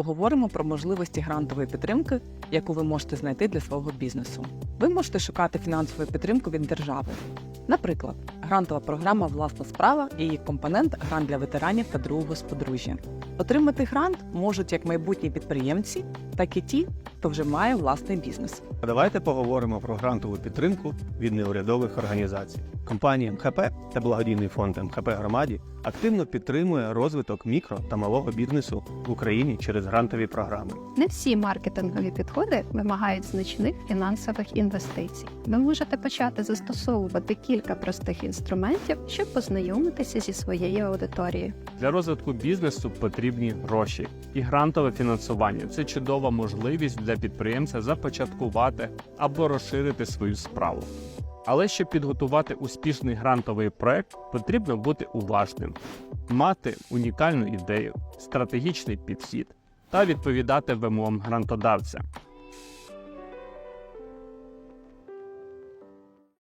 Поговоримо про можливості грантової підтримки, яку ви можете знайти для свого бізнесу. Ви можете шукати фінансову підтримку від держави. Наприклад, грантова програма Власна справа і її компонент грант для ветеранів та другого сподружжя. Отримати грант можуть як майбутні підприємці, так і ті, хто вже має власний бізнес. А Давайте поговоримо про грантову підтримку від неурядових організацій. Компанія МХП та благодійний фонд МХП громаді активно підтримує розвиток мікро та малого бізнесу в Україні через грантові програми. Не всі маркетингові підходи вимагають значних фінансових інвестицій. Ви можете почати застосовувати кілька простих інструментів, щоб познайомитися зі своєю аудиторією. Для розвитку бізнесу потрібні гроші, і грантове фінансування це чудова можливість для підприємця започаткувати або розширити свою справу. Але щоб підготувати успішний грантовий проект, потрібно бути уважним, мати унікальну ідею, стратегічний підхід та відповідати вимогам грантодавця.